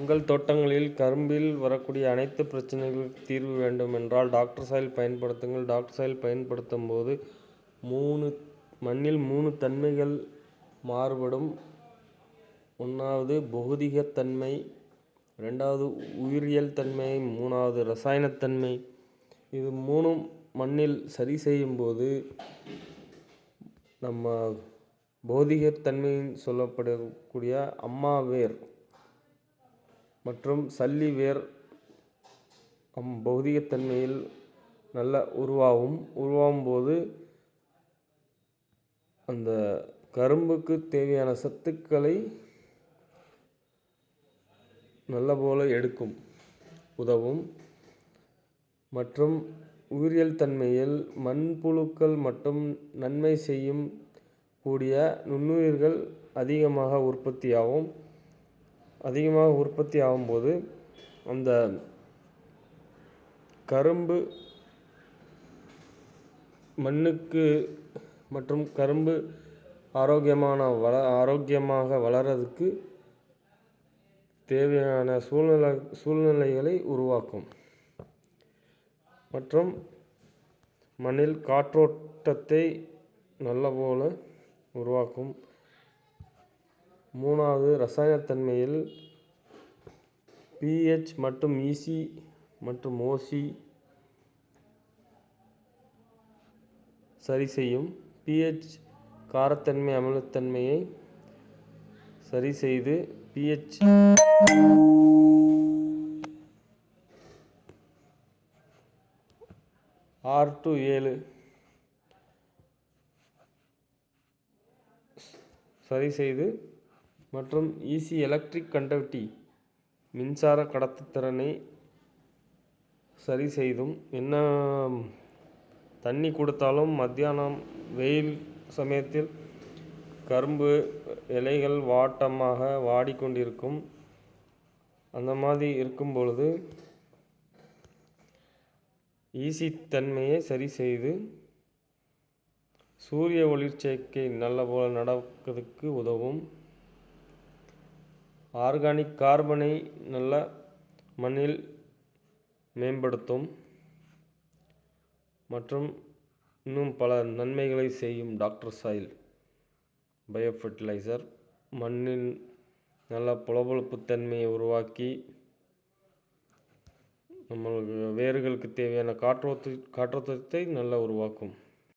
உங்கள் தோட்டங்களில் கரும்பில் வரக்கூடிய அனைத்து பிரச்சனைகளுக்கும் தீர்வு வேண்டும் என்றால் டாக்டர் சாயில் பயன்படுத்துங்கள். டாக்டர் சாயில் பயன்படுத்தும் போது மூணு மண்ணில் மூணு தன்மைகள் மாறுபடும். ஒன்றாவது பௌதிகத்தன்மை ரெண்டாவது உயிரியல் தன்மை மூணாவது ரசாயனத்தன்மை இது மூணும் மண்ணில் சரி செய்யும்போது நம்ம பௌதிகத்தன்மைன்னு சொல்லப்படக்கூடிய அம்மா வேர் மற்றும் சல்லி வேர் அம் பௌதிகத்தன்மையில் நல்ல உருவாகும். உருவாகும் போது அந்த கரும்புக்கு தேவையான சத்துக்களை நல்ல போல எடுக்கும் உதவும். மற்றும் உயிரியல் தன்மையில் மண்புழுக்கள் மற்றும் நன்மை செய்யும் கூடிய நுண்ணுயிர்கள் அதிகமாக உற்பத்தியாகும். அதிகமாக உற்பத்தி ஆகும்போது அந்த கரும்பு மண்ணுக்கு மற்றும் கரும்பு ஆரோக்கியமான வள ஆரோக்கியமாக வளர்கிறதுக்கு தேவையான சூழ்நிலை சூழ்நிலைகளை உருவாக்கும். மற்றும் மண்ணில் காற்றோட்டத்தை நல்ல போல உருவாக்கும். மூணாவது ரசாயனத்தன்மையில் பிஹெச் மற்றும் இசி மற்றும் ஓசி சரி செய்யும். பிஹெச் காரத்தன்மை அமிலத்தன்மையை சரி செய்து பிஹெச் ஆறு டு ஏழு சரி செய்து மற்றும் ஈசி எலக்ட்ரிக் கண்டக்டிவிட்டி மின்சார கடத்துத்திறனை சரி செய்தும் என்ன தண்ணி கொடுத்தாலும் மத்தியானம் வெயில் சமயத்தில் கரும்பு இலைகள் வாட்டமாக வாடிக்கொண்டிருக்கும். அந்த மாதிரி இருக்கும் பொழுது ஈசி தன்மையை சரி செய்து சூரிய ஒளிர்ச்சேர்க்கை நல்ல போல நடக்கிறதுக்கு உதவும். ஆர்கானிக் கார்பனை நல்ல மண்ணில் மேம்படுத்தும் மற்றும் இன்னும் பல நன்மைகளை செய்யும் டாக்டர் சாயில். பயோ ஃபெர்டிலைசர் மண்ணின் நல்ல புலபொழுப்பு தன்மையை உருவாக்கி நம்மளுக்கு வேர்களுக்கு தேவையான காற்றோத்து காற்றோத்தத்தை நல்லா உருவாக்கும்.